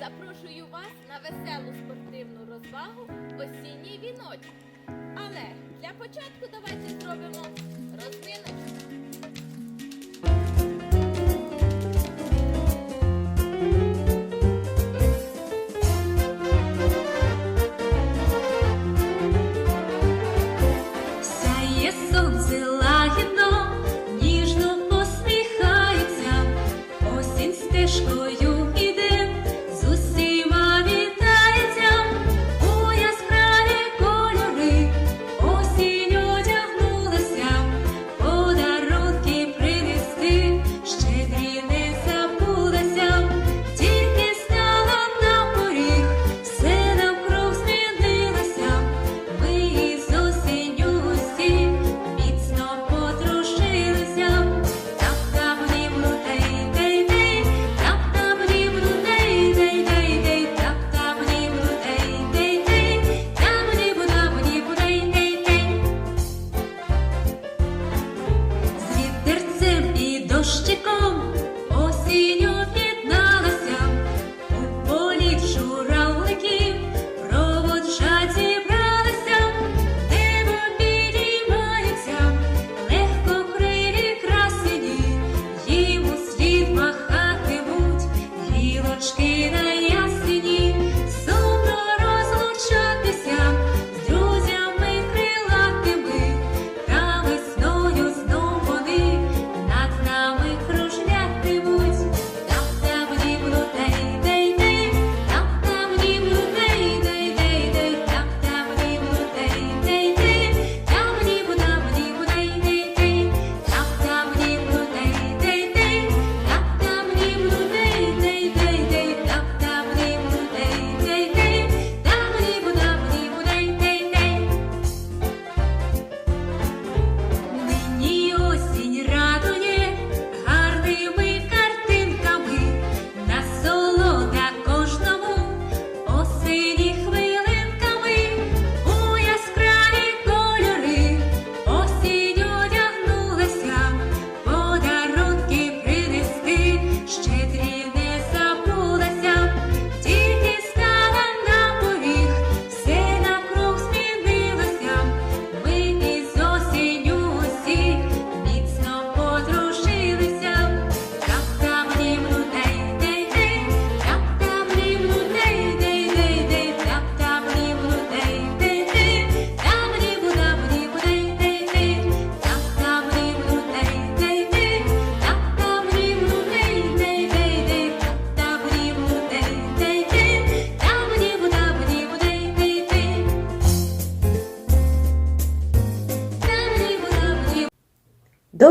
запрошую вас на веселу спортивну розвагу осінній віночок. Але для початку давайте зробимо розминочку.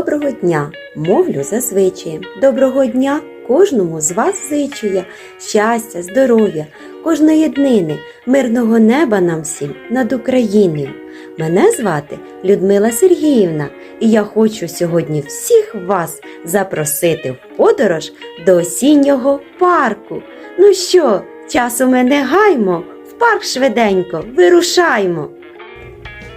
Доброго дня, мовлю за звичаєм. Доброго дня кожному з вас зичу я щастя, здоров'я, кожної днини, мирного неба нам всім над Україною. Мене звати Людмила Сергіївна, і я хочу сьогодні всіх вас запросити в подорож до осіннього парку. Ну що, часу ми не гаймо, в парк швиденько вирушаймо.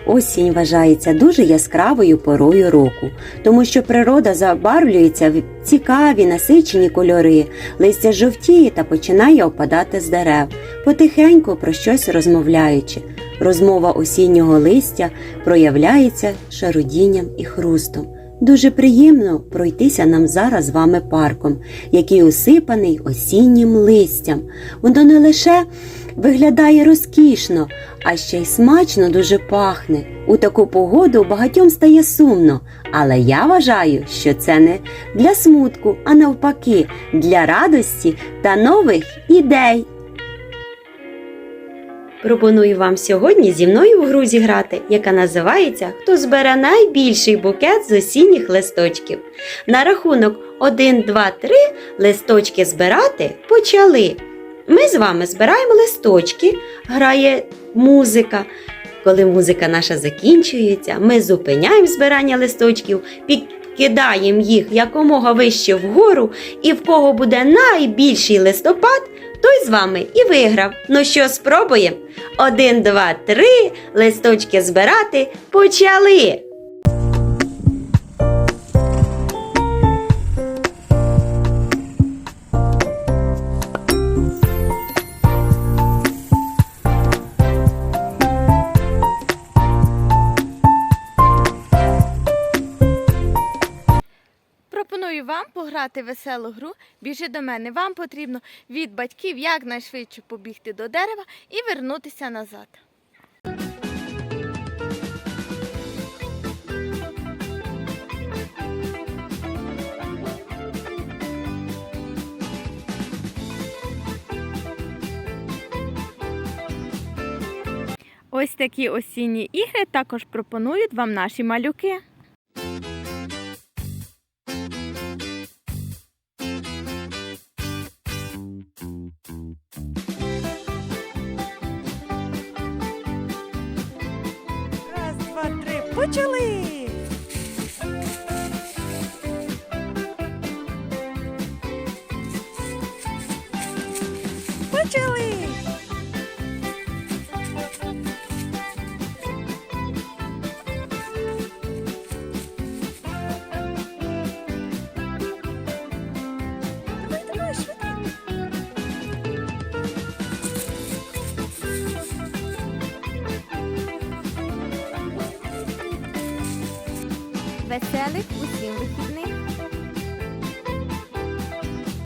Осінь вважається дуже яскравою порою року, тому що природа забарвлюється в цікаві насичені кольори, листя жовтіє та починає опадати з дерев, потихеньку про щось розмовляючи. Розмова осіннього листя проявляється шарудінням і хрустом. Дуже приємно пройтися нам зараз з вами парком, який усипаний осіннім листям. Воно не лише виглядає розкішно, а ще й смачно дуже пахне. У таку погоду багатьом стає сумно, але я вважаю, що це не для смутку, а навпаки, для радості та нових ідей. Пропоную вам сьогодні зі мною в гру зіграти, яка називається Хто збере найбільший букет з осінніх листочків. На рахунок 1, 2, 3 листочки збирати почали. Ми з вами збираємо листочки, грає музика. Коли музика наша закінчується, ми зупиняємо збирання листочків, підкидаємо їх якомога вище вгору, і в кого буде найбільший листопад, той з вами і виграв. Ну що, спробуємо? Один, два, три, листочки збирати почали. Вам пограти веселу гру, біжи до мене. Вам потрібно від батьків якнайшвидше побігти до дерева і вернутися назад. Ось такі осінні ігри також пропонують вам наші малюки. Почали! ve it.